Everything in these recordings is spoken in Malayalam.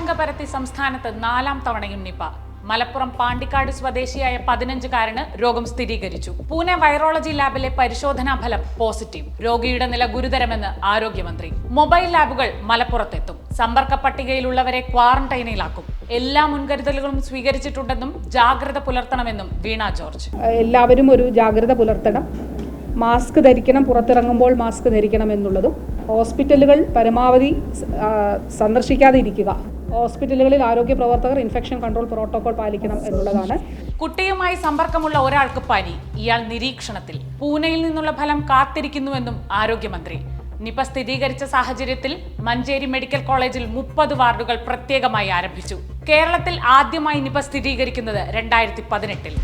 ആശങ്ക പരത്തി സംസ്ഥാനത്ത് നാലാം തവണയും നിപ. മലപ്പുറം പാണ്ടിക്കാട് സ്വദേശിയായ പതിനഞ്ചുകാരന് രോഗം സ്ഥിരീകരിച്ചു. പൂനെ വൈറോളജി ലാബിലെ പരിശോധനാ ഫലം പോസിറ്റീവ്. രോഗിയുടെ നില ഗുരുതരമെന്ന് ആരോഗ്യമന്ത്രി. മൊബൈൽ ലാബുകൾ മലപ്പുറത്തെത്തും. സമ്പർക്ക പട്ടികയിലുള്ളവരെ ക്വാറന്റൈനിലാക്കും. എല്ലാ മുൻകരുതലുകളും സ്വീകരിച്ചിട്ടുണ്ടെന്നും ജാഗ്രത പുലർത്തണമെന്നും വീണ ജോർജ്. എല്ലാവരും ഒരു ജാഗ്രത പുലർത്തണം. മാസ്ക് ധരിക്കണം പുറത്തിറങ്ങുമ്പോൾ മാസ്ക് ധരിക്കണം എന്നുള്ളതും ഹോസ്പിറ്റലുകൾ പരമാവധി സന്ദർശിക്കാതെ ഇരിക്കുക ഹോസ്പിറ്റലുകളിൽ ആരോഗ്യ പ്രവർത്തകർ ഇൻഫെക്ഷൻ കൺട്രോൾ പ്രോട്ടോകോൾ പാലിക്കണം എന്നുള്ളതാണ്. കുട്ടിയുമായി സമ്പർക്കമുള്ള ഒരാൾക്ക് പനി ഇയാൾ നിരീക്ഷണത്തിൽ. പൂനെയിൽ നിന്നുള്ള ഫലം കാത്തിരിക്കുന്നുവെന്നും ആരോഗ്യമന്ത്രി. നിപ സ്ഥിരീകരിച്ച സാഹചര്യത്തിൽ മഞ്ചേരി മെഡിക്കൽ കോളേജിൽ മുപ്പത് വാർഡുകൾ പ്രത്യേകമായി ആരംഭിച്ചു. കേരളത്തിൽ ആദ്യമായി നിപ സ്ഥിരീകരിക്കുന്നത് രണ്ടായിരത്തി പതിനെട്ടിൽ.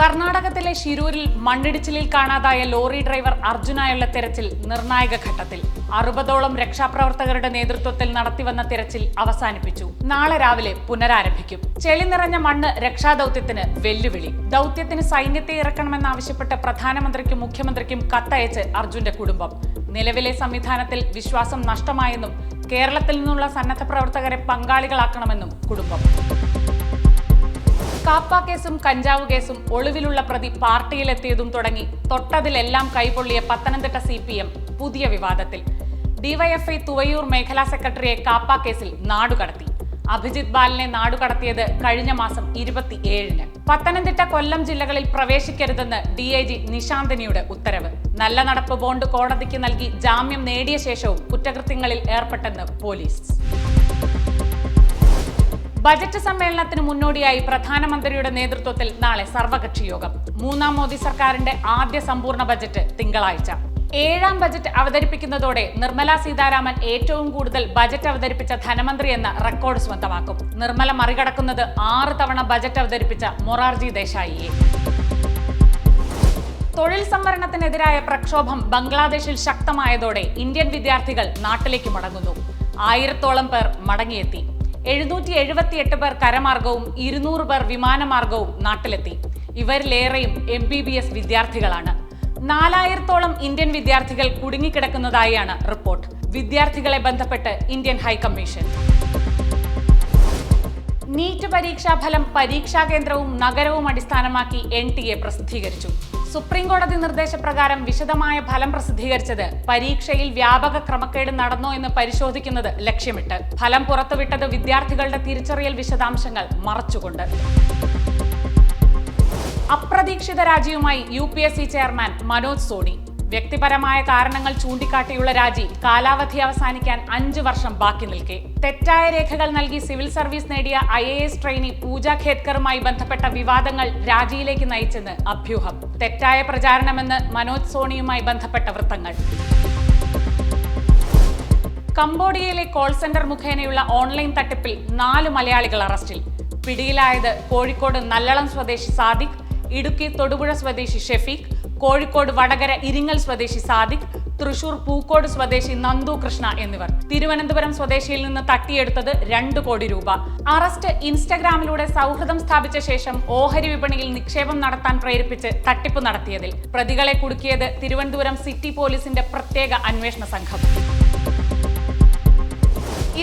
കർണാടകത്തിലെ ഷിരൂരിൽ മണ്ണിടിച്ചിലിൽ കാണാതായ ലോറി ഡ്രൈവർ അർജുനായുള്ള തെരച്ചിൽ നിർണായക ഘട്ടത്തിൽ. അറുപതോളം രക്ഷാപ്രവർത്തകരുടെ നേതൃത്വത്തിൽ നടത്തിവന്ന തിരച്ചിൽ അവസാനിപ്പിച്ചു. നാളെ രാവിലെ പുനരാരംഭിക്കും. ചെളി നിറഞ്ഞ മണ്ണ് രക്ഷാദൌത്യത്തിന് വെല്ലുവിളി. ദൌത്യത്തിന് സൈന്യത്തെ ഇറക്കണമെന്നാവശ്യപ്പെട്ട് പ്രധാനമന്ത്രിക്കും മുഖ്യമന്ത്രിക്കും കത്തയച്ച് അർജുന്റെ കുടുംബം. നിലവിലെ സംവിധാനത്തിൽ വിശ്വാസം നഷ്ടമായെന്നും കേരളത്തിൽ നിന്നുള്ള സന്നദ്ധ പ്രവർത്തകരെ പങ്കാളികളാക്കണമെന്നും കുടുംബം. കാപ്പ കേസും കഞ്ചാവ് കേസും ഒളിവിലുള്ള പ്രതി പാർട്ടിയിലെത്തിയതും തുടങ്ങി തൊട്ടതിലെല്ലാം കൈപൊള്ളിയ പത്തനംതിട്ട സി പി എം പുതിയ വിവാദത്തിൽ. ഡിവൈഎഫ്ഐ തുവയൂർ മേഖലാ സെക്രട്ടറിയെ കാപ്പ കേസിൽ നാടുകടത്തി. അഭിജിത് ബാലനെ നാടുകടത്തിയത് കഴിഞ്ഞ മാസം ഇരുപത്തിയേഴിന്. പത്തനംതിട്ട കൊല്ലം ജില്ലകളിൽ പ്രവേശിക്കരുതെന്ന് ഡി ഐ ജി നിശാന്തിനിയുടെ ഉത്തരവ്. നല്ല നടപ്പ് ബോണ്ട് കോടതിക്ക് നൽകി ജാമ്യം നേടിയ ശേഷവും കുറ്റകൃത്യങ്ങളിൽ ഏർപ്പെട്ടെന്ന് പോലീസ്. ബജറ്റ് സമ്മേളനത്തിന് മുന്നോടിയായി പ്രധാനമന്ത്രിയുടെ നേതൃത്വത്തിൽ നാളെ സർവകക്ഷി യോഗം. മൂന്നാം മോദി സർക്കാരിന്റെ ആദ്യ സമ്പൂർണ ബജറ്റ് തിങ്കളാഴ്ച. ഏഴാം ബജറ്റ് അവതരിപ്പിക്കുന്നതോടെ നിർമ്മല സീതാരാമൻ ഏറ്റവും കൂടുതൽ ബജറ്റ് അവതരിപ്പിച്ച ധനമന്ത്രി എന്ന റെക്കോർഡ് സ്വന്തമാക്കും. നിർമ്മല മറികടക്കുന്നത് ആറ് തവണ ബജറ്റ് അവതരിപ്പിച്ച മൊറാർജി ദേശായിയെ. തൊഴിൽ സംവരണത്തിനെതിരായ പ്രക്ഷോഭം ബംഗ്ലാദേശിൽ ശക്തമായതോടെ ഇന്ത്യൻ വിദ്യാർത്ഥികൾ നാട്ടിലേക്ക് മടങ്ങുന്നു. ആയിരത്തോളം പേർ മടങ്ങിയെത്തി. എഴുന്നൂറ്റി എഴുപത്തിയെട്ട് പേർ കരമാർഗവും ഇരുന്നൂറ് പേർ വിമാനമാർഗവും നാട്ടിലെത്തി. ഇവരിലേറെയും എം ബി ബി എസ് വിദ്യാർത്ഥികളാണ്. നാലായിരത്തോളം ഇന്ത്യൻ വിദ്യാർത്ഥികൾ കുടുങ്ങിക്കിടക്കുന്നതായാണ് റിപ്പോർട്ട്. വിദ്യാർത്ഥികളെ ബന്ധപ്പെട്ട് ഇന്ത്യൻ ഹൈക്കമ്മീഷൻ. നീറ്റ് പരീക്ഷാ ഫലം പരീക്ഷാ കേന്ദ്രവും നഗരവും അടിസ്ഥാനമാക്കി എൻ ടി എ പ്രസിദ്ധീകരിച്ചു. സുപ്രീം കോടതി നിർദ്ദേശപ്രകാരം വിശദമായ ഫലം പ്രസിദ്ധീകരിച്ചത് പരീക്ഷയിൽ വ്യാപക ക്രമക്കേട് നടന്നോ എന്ന് പരിശോധിക്കുന്നത് ലക്ഷ്യമിട്ട്. ഫലം പുറത്തുവിട്ടത് വിദ്യാർത്ഥികളുടെ തിരിച്ചറിയൽ വിശദാംശങ്ങൾ മറച്ചുകൊണ്ട്. അപ്രതീക്ഷിത രാജിയുമായി U P S C chairman Manoj Soni. വ്യക്തിപരമായ കാരണങ്ങൾ ചൂണ്ടിക്കാട്ടിയുള്ള രാജി കാലാവധി അവസാനിക്കാൻ അഞ്ചു വർഷം ബാക്കി നിൽക്കെ. തെറ്റായ രേഖകൾ നൽകി സിവിൽ സർവീസ് നേടിയ I A S trainee Pooja ഖേദ്കറുമായി ബന്ധപ്പെട്ട വിവാദങ്ങൾ രാജിയിലേക്ക് നയിച്ചെന്ന് അഭ്യൂഹം. തെറ്റായ പ്രചാരണമെന്ന് മനോജ് സോണിയുമായി ബന്ധപ്പെട്ട വൃത്തങ്ങൾ. കംബോഡിയയിലെ കോൾ സെന്റർ മുഖേനയുള്ള ഓൺലൈൻ തട്ടിപ്പിൽ നാല് മലയാളികൾ അറസ്റ്റിൽ. പിടിയിലായത് കോഴിക്കോട് നല്ലളം സ്വദേശി സാദിഖ് ഇടുക്കി തൊടുപുഴ സ്വദേശി ഷെഫീഖ് കോഴിക്കോട് വടകര ഇരിങ്ങൽ സ്വദേശി സാദിഖ് തൃശൂർ പൂക്കോട് സ്വദേശി നന്ദു കൃഷ്ണ എന്നിവർ. തിരുവനന്തപുരം സ്വദേശിയിൽ നിന്ന് തട്ടിയെടുത്തത് രണ്ട് കോടി രൂപ. അറസ്റ്റ് ഇൻസ്റ്റഗ്രാമിലൂടെ സൗഹൃദം സ്ഥാപിച്ച ശേഷം ഓഹരി വിപണിയിൽ നിക്ഷേപം നടത്താൻ പ്രേരിപ്പിച്ച് തട്ടിപ്പ് നടത്തിയതിൽ. പ്രതികളെ കുടുക്കിയത് തിരുവനന്തപുരം സിറ്റി പോലീസിന്റെ പ്രത്യേക അന്വേഷണ സംഘം.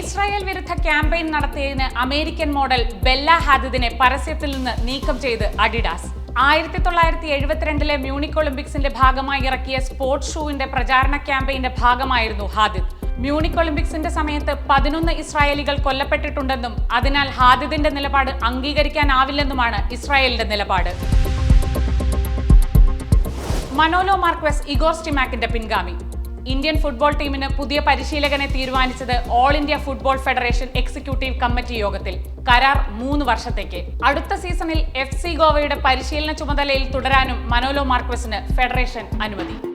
ഇസ്രായേൽ വിരുദ്ധ ക്യാമ്പയിൻ നടത്തിയതിന് അമേരിക്കൻ മോഡൽ ബെല്ല ഹാദിദിനെ പരസ്യത്തിൽ നിന്ന് നീക്കം ചെയ്ത് അഡിഡാസ്. ആയിരത്തി തൊള്ളായിരത്തി എഴുപത്തിരണ്ടിലെ മ്യൂണിക് ഒളിമ്പിക്സിന്റെ ഭാഗമായി ഇറക്കിയ സ്പോർട്സ് ഷൂവിന്റെ പ്രചാരണ ക്യാമ്പയിന്റെ ഭാഗമായിരുന്നു ഹാദിദ്. മ്യൂണിക് ഒളിമ്പിക്സിന്റെ സമയത്ത് പതിനൊന്ന് ഇസ്രായേലികൾ കൊല്ലപ്പെട്ടിട്ടുണ്ടെന്നും അതിനാൽ ഹാദിദിന്റെ നിലപാട് അംഗീകരിക്കാനാവില്ലെന്നുമാണ് ഇസ്രായേലിന്റെ നിലപാട്. മനോലോ മാർക്വസ് ഇഗോർ സ്റ്റിമാക്കിന്റെ പിൻഗാമി. ഇന്ത്യൻ ഫുട്ബോൾ ടീമിന് പുതിയ പരിശീലകനെ തീരുമാനിച്ചത് all India football federation executive committee യോഗത്തിൽ. കരാർ മൂന്ന് വർഷത്തേക്ക്. അടുത്ത സീസണിൽ എഫ് സി ഗോവയുടെ പരിശീലന ചുമതലയിൽ തുടരാനും മനോലോ മാർക്വസിന് ഫെഡറേഷൻ അനുമതി.